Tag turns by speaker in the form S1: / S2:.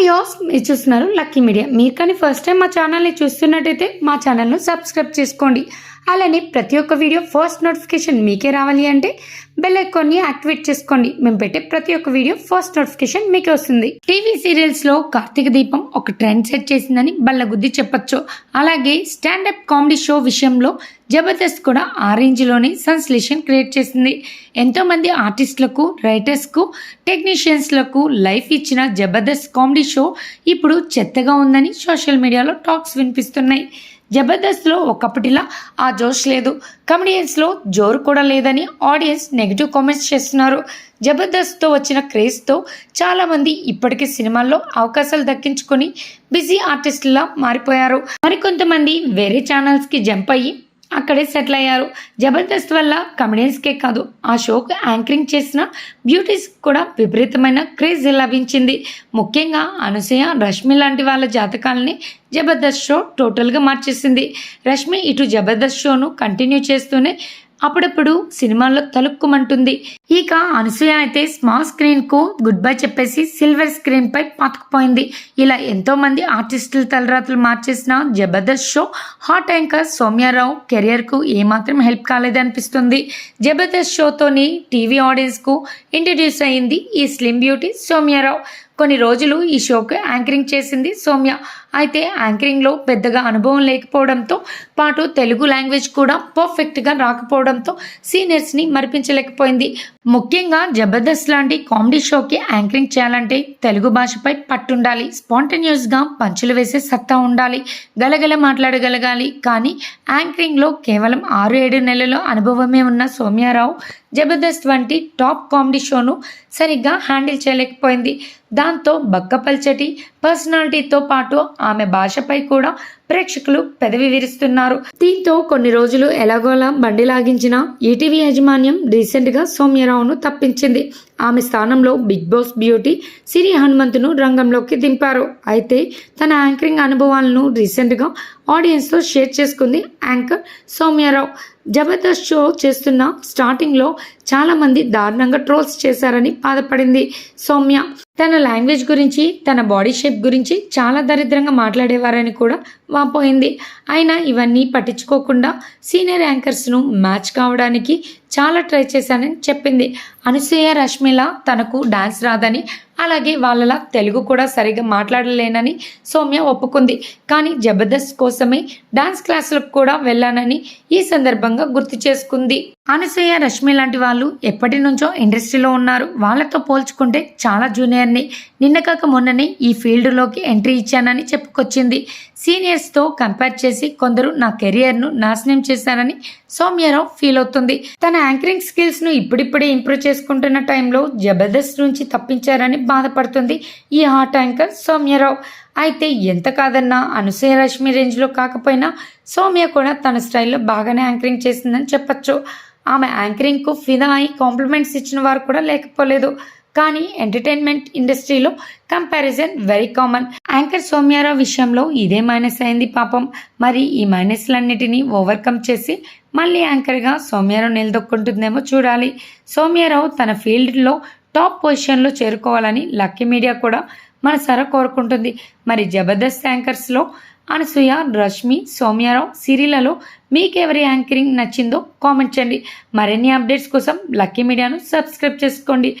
S1: Views మీరు చూస్తున్నారు lucky media మీరు కానీ ఫస్ట్ టైం మా ఛానల్ని చూస్తున్నట్టయితే మా ఛానల్ను సబ్స్క్రైబ్ చేసుకోండి. అలానే ప్రతి ఒక్క వీడియో ఫస్ట్ నోటిఫికేషన్ మీకే రావాలి అంటే బెల్ ఐకాన్ని యాక్టివేట్ చేసుకోండి. మేము పెట్టే ప్రతి ఒక్క వీడియో ఫస్ట్ నోటిఫికేషన్ మీకే వస్తుంది. టీవీ సీరియల్స్లో కార్తీక దీపం ఒక ట్రెండ్ సెట్ చేసిందని బల్లగుద్ది చెప్పొచ్చు. అలాగే స్టాండప్ కామెడీ షో విషయంలో జబర్దస్త్ కూడా ఆ రేంజ్లోనే సంశ్లేషన్ క్రియేట్ చేసింది. ఎంతోమంది ఆర్టిస్టులకు రైటర్స్కు టెక్నీషియన్స్లకు లైఫ్ ఇచ్చిన జబర్దస్త్ కామెడీ షో ఇప్పుడు చెత్తగా ఉందని సోషల్ మీడియాలో టాక్స్ వినిపిస్తున్నాయి. జబర్దస్త్లో ఒకప్పటిలా ఆ జోష్ లేదు. కమెడియన్స్లో జోరు కూడా లేదని ఆడియన్స్ నెగిటివ్ కామెంట్స్ చేస్తున్నారు. జబర్దస్త్తో వచ్చిన క్రేజ్తో చాలామంది ఇప్పటికీ సినిమాల్లో అవకాశాలు దక్కించుకొని బిజీ ఆర్టిస్టులా మారిపోయారు. మరికొంతమంది వేరే ఛానల్స్కి జంప్ అయ్యి అక్కడే సెటిల్ అయ్యారు. జబర్దస్త్ వల్ల కమెడియన్స్కే కాదు ఆ షోకు యాంకరింగ్ చేసిన బ్యూటీస్ కూడా విపరీతమైన క్రేజ్ లభించింది. ముఖ్యంగా అనసూయ రష్మి లాంటి వాళ్ళ జాతకాలని జబర్దస్త్ షో టోటల్గా మార్చేసింది. రష్మి ఇటు జబర్దస్త్ షోను కంటిన్యూ చేస్తూనే అప్పుడప్పుడు సినిమాల్లో తలుక్కుమంటుంది. ఇక అనసూయ అయితే స్మాల్ స్క్రీన్కు గుడ్ బై చెప్పేసి సిల్వర్ స్క్రీన్ పై పాతుకుపోయింది. ఇలా ఎంతో మంది ఆర్టిస్టుల తలరాతలు మార్చేసిన Jabardasth show hot anchor Soumya Rao కెరియర్కు ఏమాత్రం హెల్ప్ కాలేదనిపిస్తుంది. జబర్దస్త్ షోతోని టీవీ ఆడియన్స్కు ఇంట్రడ్యూస్ అయింది ఈ స్లిమ్ బ్యూటీ సౌమ్యారావు. కొన్ని రోజులు ఈ షోకి యాంకరింగ్ చేసింది సౌమ్య. అయితే యాంకరింగ్లో పెద్దగా అనుభవం లేకపోవడంతో పాటు తెలుగు లాంగ్వేజ్ కూడా పర్ఫెక్ట్గా రాకపోవడంతో సీనియర్స్ని మరిపించలేకపోయింది. ముఖ్యంగా జబర్దస్త్ లాంటి కామెడీ షోకి యాంకరింగ్ చేయాలంటే తెలుగు భాషపై పట్టుండాలి. స్పాంటన్యూస్గా పంచులు వేసే సత్తా ఉండాలి. గలగల మాట్లాడగలగాలి. కానీ యాంకరింగ్లో కేవలం ఆరు ఏడు నెలల అనుభవమే ఉన్న సౌమ్యారావు జబర్దస్త్ వంటి టాప్ కామెడీ షోను సరిగ్గా హ్యాండిల్ చేయలేకపోయింది. దాంతో బక్కపల్చటి పర్సనాలిటీతో పాటు ఆమె భాషపై కూడా ప్రేక్షకులు పెదవి విరుస్తున్నారు. దీంతో కొన్ని రోజులు ఎలాగోలా బండి లాగించిన ఈటీవీ యాజమాన్యం రీసెంట్గా సౌమ్యరావును తప్పించింది. ఆమె స్థానంలో బిగ్ బాస్ బ్యూటీ సిరి హనుమంతును రంగంలోకి దింపారు. అయితే తన యాంకరింగ్ అనుభవాలను రీసెంట్గా ఆడియన్స్తో షేర్ చేసుకుంది యాంకర్ సౌమ్యారావు. జబర్దస్త్ షో చేస్తున్న స్టార్టింగ్లో చాలామంది దారుణంగా ట్రోల్స్ చేశారని బాధపడింది సౌమ్య. తన లాంగ్వేజ్ గురించి తన బాడీ షేప్ గురించి చాలా దరిద్రంగా మాట్లాడేవారని కూడా వాపోయింది. అయినా ఇవన్నీ పట్టించుకోకుండా సీనియర్ యాంకర్స్ను మ్యాచ్ కావడానికి చాలా ట్రై చేశానని చెప్పింది. అనసూయ రష్మిల తనకు డాన్స్ రాదని అలాగే వాళ్ళలా తెలుగు కూడా సరిగా మాట్లాడలేనని సౌమ్య ఒప్పుకుంది. కానీ జబర్దస్త్ కోసమే డాన్స్ క్లాసులకు కూడా వెళ్ళానని ఈ సందర్భంగా గుర్తు చేసుకుంది. అనసూయ రష్మి లాంటి వాళ్ళు ఎప్పటి నుంచో ఇండస్ట్రీలో ఉన్నారు. వాళ్ళతో పోల్చుకుంటే చాలా జూనియర్ని. నిన్న కాక మొన్ననే ఈ ఫీల్డ్లోకి ఎంట్రీ ఇచ్చానని చెప్పుకొచ్చింది. సీనియర్స్తో కంపేర్ చేసి కొందరు నా కెరియర్ను నాశనం చేశానని సౌమ్యారావు ఫీల్ అవుతుంది. తన యాంకరింగ్ స్కిల్స్ను ఇప్పుడిప్పుడే ఇంప్రూవ్ చేసుకుంటున్న టైంలో జబర్దస్త్ నుంచి తప్పించారని బాధపడుతుంది. ఈ హాట్ యాంకర్ సౌమ్యారావు. అయితే ఎంత కాదన్నా అనసూయ రష్మి రేంజ్లో కాకపోయినా సౌమ్య కూడా తన స్టైల్లో బాగానే యాంకరింగ్ చేసిందని చెప్పచ్చు. ఆమె యాంకరింగ్కు ఫిదా అయి కాంప్లిమెంట్స్ ఇచ్చిన వారు కూడా లేకపోలేదు. కానీ ఎంటర్టైన్మెంట్ ఇండస్ట్రీలో comparison very common. Anchor Soumya Rao విషయంలో ఇదే మైనస్ అయింది పాపం. మరి ఈ మైనస్లన్నిటినీ ఓవర్కమ్ చేసి మళ్ళీ యాంకర్గా సౌమ్యారావు నిలదొక్కుంటుందేమో చూడాలి. సౌమ్యారావు తన ఫీల్డ్లో టాప్ పొజిషన్లో చేరుకోవాలని లక్కీ మీడియా కూడా మన సర కోరుకుంటుంది. మరి జబర్దస్త్ యాంకర్స్లో అనసూయ రష్మి సౌమ్యారావు సిరీలలో మీకెవరి యాంకరింగ్ నచ్చిందో కామెంట్ చేయండి. మరిన్ని అప్డేట్స్ కోసం లక్కీ మీడియాను సబ్స్క్రైబ్ చేసుకోండి.